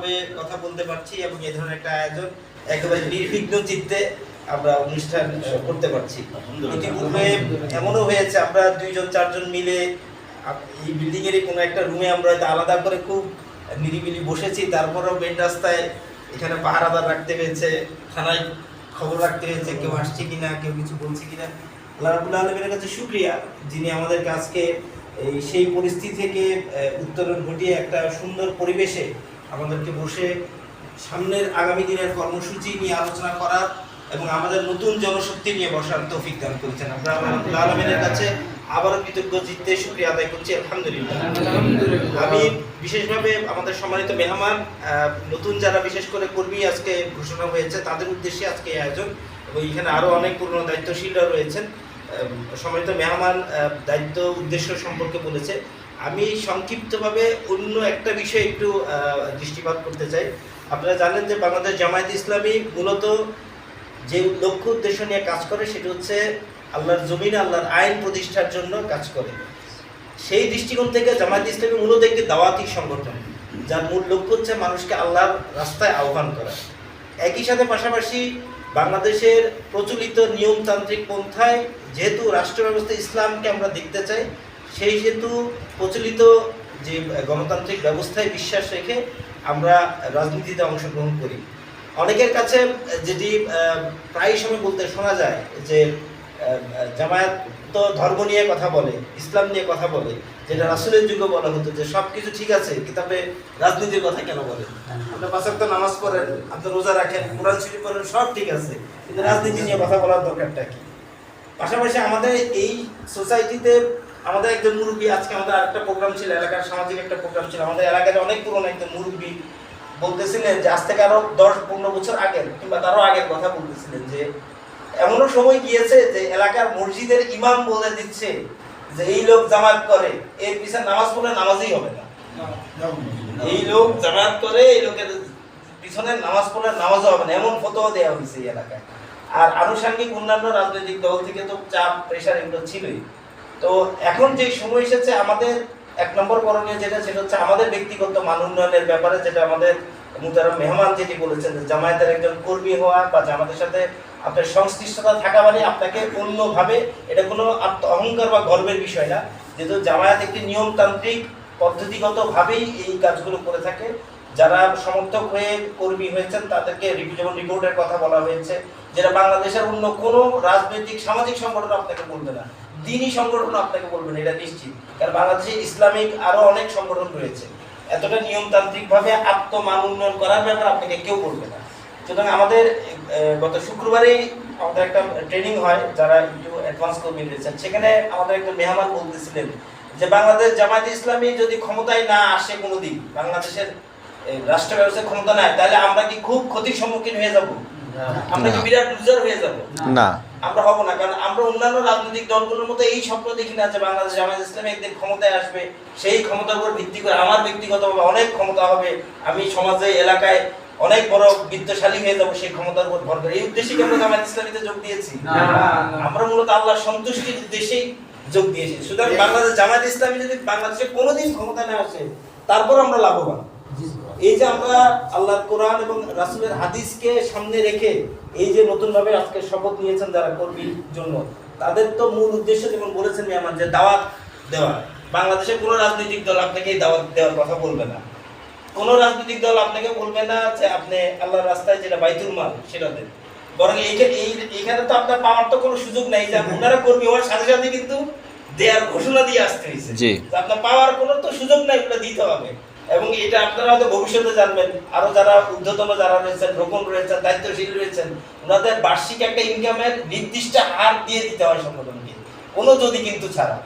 সুন্দরভাবে কথা বলতে পারছি এবং এই ধরনের একটা আয়োজন একেবারে নির্বিঘ্ন চিত্তে আমরা অনুষ্ঠান করতে পারছি। ইতিপূর্বে এমনও হয়েছে আমরা দুইজন চারজন মিলে এই বিল্ডিং এরই কোনো একটা রুমে আমরা হয়তো আলাদা করে খুব নিরিবিলি বসেছি তারপরেও মেন রাস্তায় এখানে পাহারাদার রাখতে হয়েছে থানায় খবর রাখতে হয়েছে কেউ আসছে কিনা কেউ কিছু বলছে কিনা। আল্লাহ রাবুল আলমের কাছে শুক্রিয়া যিনি আমাদেরকে আজকে এই সেই পরিস্থিতি থেকে উত্তরণ ঘটিয়ে একটা সুন্দর পরিবেশে আমাদেরকে বসে সামনের আগামী দিনের কর্মসূচি নিয়ে আলোচনা করার এবং আমাদের নতুন জনশক্তি নিয়ে বসার তৌফিক দান করেছেন। আমরা আলমিনের কাছে আবারও কৃতজ্ঞ জিততে শুক্রিয়া আদায় করছি। আলহামদুলিল্লাহ। আমি বিশেষভাবে আমাদের সম্মানিত মেহমান নতুন যারা বিশেষ করে কর্মী আজকে ঘোষণা হয়েছে তাদের উদ্দেশ্যে আজকে এই আয়োজন এবং এখানে আরও অনেক পুরনো দায়িত্বশীলরা রয়েছেন। সম্মানিত মেহমান দায়িত্ব উদ্দেশ্য সম্পর্কে বলেছে। আমি সংক্ষিপ্তভাবে অন্য একটা বিষয়ে একটু দৃষ্টিপাত করতে চাই। আপনারা জানেন যে বাংলাদেশ জামায়াত ইসলামী মূলত যে লক্ষ্য উদ্দেশ্য নিয়ে কাজ করে সেটা হচ্ছে আল্লাহর জমিন আল্লাহর আইন প্রতিষ্ঠার জন্য কাজ করে। সেই দৃষ্টিকোণ থেকে জামায়াত ইসলামী মূলত একটি দাওয়াতি সংগঠন, যার মূল লক্ষ্য হচ্ছে মানুষকে আল্লাহর রাস্তায় আহ্বান করা। একই সাথে পাশাপাশি বাংলাদেশের প্রচলিত নিয়মতান্ত্রিক পন্থায় যেহেতু রাষ্ট্র ব্যবস্থা ইসলামকে আমরা দেখতে চাই সেই হেতু প্রচলিত যে গণতান্ত্রিক ব্যবস্থায় বিশ্বাস রেখে আমরা রাজনীতিতে অংশগ্রহণ করি। অনেকের কাছে যেটি প্রায় সময় বলতে শোনা যায় যে জামায়াত তো ধর্ম নিয়ে কথা বলে, ইসলাম নিয়ে কথা বলে, যেটা রাসুলের যুগে বলা হতো যে সব কিছু ঠিক আছে, কিতাবে রাজনীতির কথা কেন বলে? আপনি পাঁচাক তো নামাজ পড়েন, আপনি রোজা রাখেন, কোরআন শরীফ পড়েন, সব ঠিক আছে, কিন্তু রাজনীতি নিয়ে কথা বলার দরকারটা কি? পাশাপাশি আমাদের এই সোসাইটিতে আমাদের একজন মুরব্বী, আজকে আমাদের আরেকটা প্রোগ্রাম ছিল, এলাকার সামাজিক একটা প্রোগ্রাম ছিল। আমাদের এলাকার অনেক পুরনো একজন মুরব্বী বলতেছিলেন যে, আজ থেকে আরও দশ পনেরো বছর আগের, কিংবা তারও আগের কথা বলতেছিলেন যে, এমনও সময় গিয়েছে যে, এলাকার মসজিদের ইমাম বলে দিচ্ছে যে, এই লোক জামাত করে, এর পিছনে নামাজ পড়লে নামাজই হবে না। এই লোক জামাত করে, এই লোকের পিছনে নামাজ পড়লে নামাজও হবে না। এমন ফতোয়া দেওয়া হয়েছে এই এলাকায়। আর আনুষঙ্গিক অন্যান্য রাজনৈতিক দল থেকে তো চাপ প্রেশার এগুলো ছিলই। তো এখন যে সময় এসেছে, আমাদের এক নম্বর করণীয় যেটা, সেটা হচ্ছে আমাদের ব্যক্তিগত মান উন্নয়নের ব্যাপারে, যেটা আমাদের মুতারাম মেহমান যেটি বলেছেন যে জামায়াতের একজন কর্মী হওয়া বা জামাতের সাথে আপনার সংশ্লিষ্টতা থাকা মানে আপনাকে অন্যভাবে, এটা কোনো আত্ম অহংকার বা গর্বের বিষয় না। যেহেতু জামায়াত একটি নিয়মতান্ত্রিক পদ্ধতিগতভাবেই এই কাজগুলো করে থাকে। যারা সমর্থক হয়ে কর্মী হয়েছেন, তাদেরকে যেমন রিপোর্টের কথা বলা হয়েছে, যেটা বাংলাদেশের অন্য কোনো রাজনৈতিক, সামাজিক সংগঠন আপনাকে বলবে না। দিনই সংগঠন আপনাকে বলবে না এটা নিশ্চিত। কারণ বাংলাদেশে ইসলামিক আরও অনেক সংগঠন রয়েছে। এতটা নিয়মতান্ত্রিকভাবে আত্মমান উন্নয়ন করার ব্যাপার আপনাকে কেউ বলবে না। সুতরাং আমাদের গত শুক্রবারেই আমাদের একটা ট্রেনিং হয় যারা একটু অ্যাডভান্স কর্মী রয়েছেন। সেখানে আমাদের একজন মেহমান বলতেছিলেন যে বাংলাদেশ জামায়াত ইসলামী যদি ক্ষমতায় না আসে কোনোদিন বাংলাদেশের রাষ্ট্র ব্যবস্থায় ক্ষমতা নাই তাহলে আমরা কি খুব ক্ষতির সম্মুখীন হয়ে যাব? আমরা কি বিরাট লুজার হয়ে যাব? না। আমরা হব না কারণ আমরা অন্যান্য রাজনৈতিক দলগুলোর মতো এই স্বপ্ন দেখি না যে বাংলাদেশ জামায়াত ইসলামী একদিন ক্ষমতায় আসবে। সেই ক্ষমতার উপর ভিত্তি করে আমার ব্যক্তিগতভাবে অনেক ক্ষমতা হবে। আমি সমাজে এলাকায় অনেক বড় বিত্তশালী হয়ে যাব সেই ক্ষমতার উপর ভর করে। এই উদ্দেশ্যে কি আমরা জামায়াত ইসলামীতে যোগ দিয়েছি? আমরা মূলত আল্লাহর সন্তুষ্টির উদ্দেশ্যেই যোগ দিয়েছি। সুতরাং বাংলাদেশ জামায়াত ইসলামী যদি বাংলাদেশে কোনোদিন ক্ষমতা না আসে তারপর আমরা লাভবান। এই যে আমরা আল্লাহর কোরআন এবং রাসূলের হাদিসকে সামনে রেখে এই যে নতুন ভাবে আজকে শপথ নিয়েছেন যারা কর্মীর জন্য তাদের তো মূল উদ্দেশ্য যেমন বলেছেন মেহমান যে দাওয়াত দেওয়া। বাংলাদেশের কোনো রাজনৈতিক দল আপনাকে এই দাওয়াত দেওয়ার কথা বলবে না। কোনো রাজনৈতিক দল আপনাকে বলবে না যে আপনি আল্লাহর রাস্তায় যেটা বাইতুল মাল সেটা দেন। বরং এইখানে এই এইখানে তো আপনার পাওয়ার তো কোনো সুযোগ নাই যে ওনারা কর্মী হওয়ার সাথে সাথে কিন্তু দেওয়ার ঘোষণা দিয়ে আসতে হয়েছে। আপনার পাওয়ার কোনো তো সুযোগ নাই ওটা দিতে হবে। এবং এটা আপনারা হয়তো ভবিষ্যতে জানবেন। আরও যারা ঊর্ধ্বতন যারা রয়েছেন রোকন রয়েছেন দায়িত্বশীল রয়েছেন, ওনাদের বার্ষিক একটা ইনকামের নির্দিষ্ট হার দিয়ে দিতে হয় সংগঠনকে। কোনো যদি কিন্তু ছাড়া,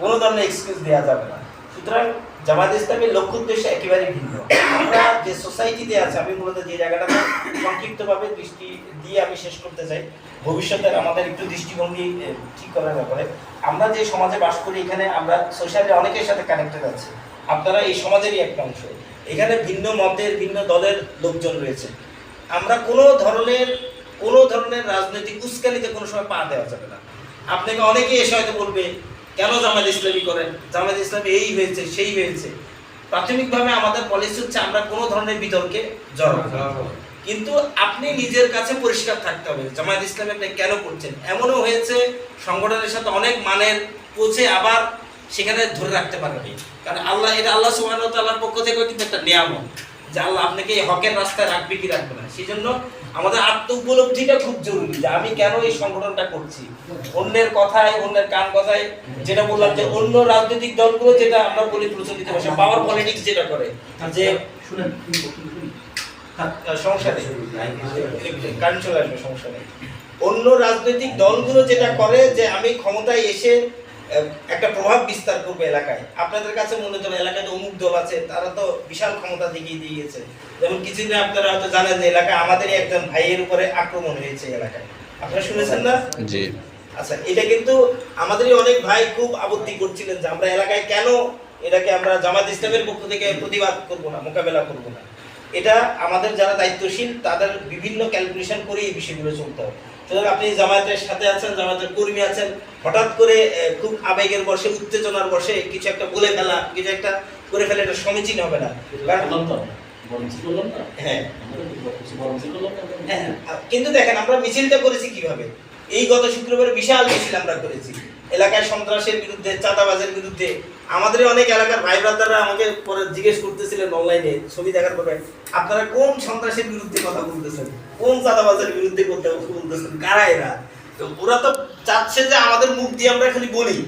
কোনো ধরনের এক্সকিউজ দেওয়া যাবে না। সুতরাং জামাত ইসলামের লক্ষ্য উদ্দেশ্য একেবারে ভিন্ন। আমরা যে সোসাইটিতে আছে, আমি মূলত যে জায়গাটাতে সংক্ষিপ্তভাবে দৃষ্টি দিয়ে আমি শেষ করতে চাই ভবিষ্যতের আমাদের একটু দৃষ্টিভঙ্গি ঠিক করার ব্যাপারে। আমরা যে সমাজে বাস করি, এখানে আমরা সোশ্যালি অনেকের সাথে কানেক্টেড আছি। আপনারা এই সমাজেরই একটা অংশ। এখানে ভিন্ন মতের ভিন্ন দলের লোকজন রয়েছে। আমরা কোনো ধরনের কোনো ধরনের রাজনৈতিক উস্কানিতে কোনো সময় পা দেওয়া যাবে না। আপনাকে অনেকেই এসে হয়তো বলবে কেন জামাত ইসলামী করেন? জামাত ইসলামী এই হয়েছে সেই হয়েছে। প্রাথমিকভাবে আমাদের পলিসি হচ্ছে আমরা কোনো ধরনের বিতর্কে জড়াবো না। কিন্তু আপনি নিজের কাছে পরিষ্কার থাকতে হবে জামায়াত ইসলামী আপনি কেন করছেন? এমনও হয়েছে সংগঠনের সাথে অনেক মানের পৌঁছে আবার সেখানে ধরে রাখতে পারেনি কারণ আল্লাহ এটা আল্লাহ ওয়া তাআলার পক্ষ থেকে কিন্তু একটা নিয়ামত যে আল্লাহ আপনাকে এই হকের রাস্তায় রাখবে কি রাখবে না। সেই জন্য আমাদের আত্ম উপলব্ধিটা খুব জরুরি যে আমি কেন এই সংগঠনটা করছি? অন্যের কথায় অন্যের কান কথায় যেটা বললাম যে অন্য রাজনৈতিক দলগুলো যেটা আমরা বলি প্রচলিত ভাষা পাওয়ার পলিটিক্স যেটা করে যে সমস্যা নেই। কারেন্ট চলে আসবে সমস্যা নেই। অন্য রাজনৈতিক দলগুলো যেটা করে যে আমি ক্ষমতায় এসে একটা প্রভাব বিস্তার করবে এলাকায়। আপনাদের কাছে মনে হতো এলাকায় তো অমুক দল আছে তারা তো বিশাল ক্ষমতা দেখিয়ে দিয়ে গেছে। যেমন কিছুদিন আপনারা হয়তো জানেন যে এলাকায় আমাদেরই একজন ভাইয়ের উপরে আক্রমণ হয়েছে এলাকায়। আপনারা শুনেছেন না? জি। আচ্ছা এটা কিন্তু আমাদেরই অনেক ভাই খুব আপত্তি করছিলেন যে আমরা এলাকায় কেন এটাকে আমরা জামাত ইসলামের পক্ষ থেকে প্রতিবাদ করব না মোকাবেলা করব না। এটা আমাদের যারা দায়িত্বশীল তাদের বিভিন্ন ক্যালকুলেশন করে এই বিষয়গুলো চলতে হবে। সুতরাং আপনি জামায়াতের সাথে আছেন জামায়াতের কর্মী আছেন হঠাৎ করে খুব আবেগের বসে উত্তেজনার বসে কিছু একটা বলে ফেলা কিছু একটা করে ফেলে এটা সমীচীন হবে না। হ্যাঁ। হ্যাঁ, কিন্তু দেখেন আমরা মিছিলটা করেছি কীভাবে? এই গত শুক্রবার বিশাল মিছিল আমরা করেছি। এলাকায় সন্ত্রাসের বিরুদ্ধে, চাঁদাবাজের বিরুদ্ধে। আমাদের অনেক এলাকার ভাই ব্রাদাররা আমাকে পরে জিজ্ঞেস করতেছিলেন অনলাইনে ছবি দেখার পরে, আপনারা কোন সন্ত্রাসের বিরুদ্ধে কথা বলতেছেন? কোন চাঁদাবাজের বিরুদ্ধে করতে বলতেছেন? কারা এরা? তো ওরা তো চাচ্ছে যে আমাদের মুখ দিয়ে আমরা খালি বলি,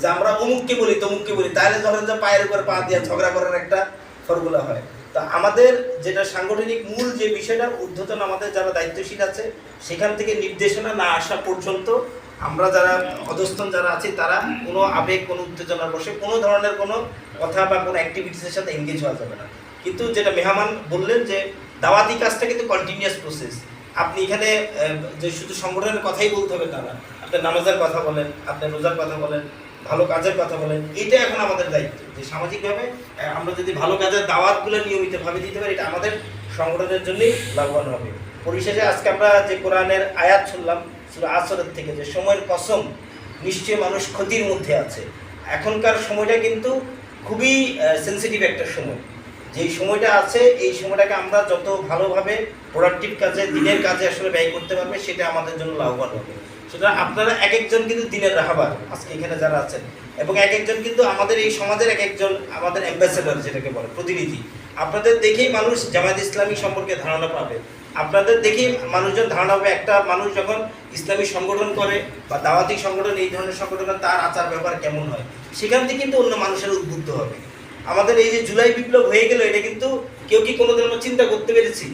যে আমরা অমুককে বলি, তমুককে বলি। তাহলে ধরেন যে পায়ের উপর পা দিয়ে ঝগড়া করার একটা ফর্মুলা হয়। তা আমাদের যেটা সাংগঠনিক মূল যে বিষয়টা, ঊর্ধ্বতন আমাদের যারা দায়িত্বশীল আছে, সেখান থেকে নির্দেশনা না আসা পর্যন্ত আমরা যারা অধস্তন যারা আছি, তারা কোনো আবেগ, কোনো উত্তেজনার বসে কোনো ধরনের কোনো কথা বা কোনো অ্যাক্টিভিটিসের সাথে এঙ্গেজ হওয়া যাবে না। কিন্তু যেটা মেহমান বললেন যে, দাওয়াতি কাজটা কিন্তু কন্টিনিউয়াস প্রসেস আপনি এখানে যে শুধু সংগঠনের কথাই বলতে হবে তা না। আপনি নামাজের কথা বলেন, আপনি রোজার কথা বলেন, ভালো কাজের কথা বলেন, এটা এখন আমাদের দায়িত্ব। যে সামাজিকভাবে আমরা যদি ভালো কাজের দাওয়াতগুলো নিয়মিতভাবে দিতে পারি, এটা আমাদের সংগঠনের জন্যই লাভবান হবে। পরিশেষে আজকে আমরা যে কোরআনের আয়াত শুনলাম সূরা আসরের থেকে যে সময়ের কসম, নিশ্চয়ই মানুষ ক্ষতির মধ্যে আছে। এখনকার সময়টা কিন্তু খুবই সেন্সিটিভ একটা সময়। যেই সময়টা আছে, এই সময়টাকে আমরা যত ভালোভাবে প্রোডাক্টিভ কাজে, দিনের কাজে আসলে ব্যয় করতে পারবে, সেটা আমাদের জন্য লাভবান হবে। সুতরাং আপনারা এক একজন কিন্তু দিনের রাহাবার, আজকে এখানে যারা আছেন। এবং এক একজন কিন্তু আমাদের এই সমাজের এক একজন আমাদের অ্যাম্বাসেডর যেটাকে বলে, প্রতিনিধি। আপনাদের দেখেই মানুষ জামায়াত ইসলামী সম্পর্কে ধারণা পাবে। আপনাদের দেখি মানুষজন ধারণা পাবে একটা মানুষ যখন ইসলামী সংগঠন করে বা দাওয়াতি সংগঠন এই ধরনের সংগঠন তার আচার ব্যবহার কেমন হয়? সেখান থেকে কিন্তু অন্য মানুষের উদ্বুদ্ধ হবে। আমাদের এই যে জুলাই বিপ্লব হয়ে গেল এটা কিন্তু কেউ কি কোনোদিন আমরা চিন্তা করতে পেরেছি?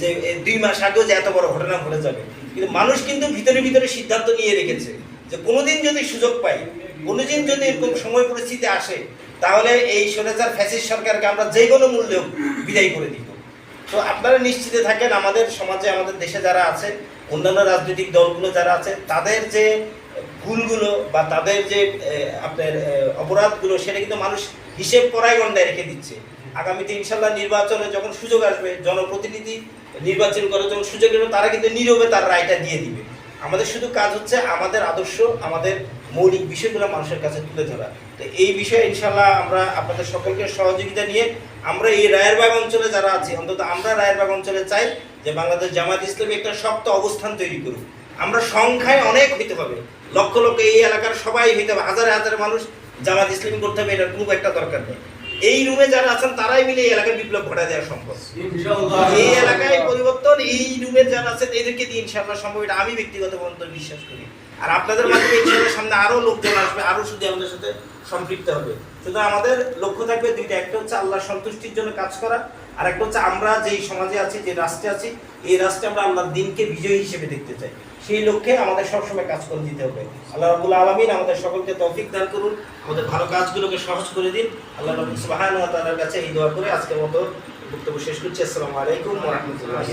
যে দুই মাস আগেও যে এত বড় ঘটনা ঘটে যাবে। কিন্তু মানুষ কিন্তু ভিতরে ভিতরে সিদ্ধান্ত নিয়ে রেখেছে যে কোনোদিন যদি সুযোগ পাই কোনোদিন যদি এরকম সময় পরিস্থিতি আসে তাহলে এই সোনেচার ফ্যাসিস সরকারকে আমরা যে কোনো মূল্যে বিদায় করে দিব তো আপনারা নিশ্চিতে থাকেন, আমাদের সমাজে, আমাদের দেশে যারা আছে, অন্যান্য রাজনৈতিক দলগুলো যারা আছে, তাদের যে ভুলগুলো বা তাদের যে আপনার অপরাধগুলো, সেটা কিন্তু মানুষ হিসেব করাই গন্ডায় রেখে দিচ্ছে। আগামীতে ইনশাল্লাহ নির্বাচনে যখন সুযোগ আসবে, জনপ্রতিনিধি নির্বাচন করার যখন সুযোগ তারা কিন্তু নীরবে তার রায়টা দিয়ে দিবে। আমাদের শুধু কাজ হচ্ছে আমাদের আদর্শ, আমাদের মৌলিক বিষয়গুলো মানুষের কাছে তুলে ধরা। তো এই বিষয়ে ইনশাল্লাহ আমরা আপনাদের সকলকে সহযোগিতা নিয়ে আমরা এই রায়েরবাগ অঞ্চলে যারা আছি অন্তত আমরা রায়েরবাগ অঞ্চলে চাই যে বাংলাদেশ জামাত ইসলামী একটা শক্ত অবস্থান তৈরি করুক। আমরা সংখ্যায় অনেক হইতে হবে। লক্ষ লক্ষ এই এলাকার সবাই হইতে হবে। হাজারে হাজারে মানুষ জামাত ইসলামী করতে হবে এটা খুব একটা দরকার নেই। এই রুমে যারা আছেন তারাই মিলে এই এলাকায় বিপ্লব ঘটায় দেওয়া সম্ভব। এই এলাকায় পরিবর্তন এই রুমে যারা আছেন এদেরকে দিয়ে ইনশাআল্লাহ সম্ভব। এটা আমি ব্যক্তিগত পর্যন্ত বিশ্বাস করি। আর আপনাদের মাধ্যমে ইনশাআল্লাহ সামনে আরও লোকজন আসবে, আরও শুধু আমাদের সাথে সম্পৃক্ত হবে। শুধু আমাদের লক্ষ্য থাকবে দুইটা, একটা হচ্ছে আল্লাহ সন্তুষ্টির জন্য কাজ করা, আর একটা হচ্ছে আমরা যেই সমাজে আছি, যে রাষ্ট্রে আছি, এই রাষ্ট্রে আমরা আল্লাহর দিনকে বিজয়ী হিসেবে দেখতে চাই। সেই লক্ষ্যে আমাদের সবসময় কাজ করে দিতে হবে। আল্লাহ রাবুল আলমিন আমাদের সকলকে তৌফিক দান করুন, আমাদের ভালো কাজগুলোকে সহজ করে দিন। আল্লাহ রবুল সুবাহান তাআলার কাছে এই দোয়া করে আজকের মতো বক্তব্য শেষ করছি। আসসালামু আলাইকুম রাহমাতুল্লাহি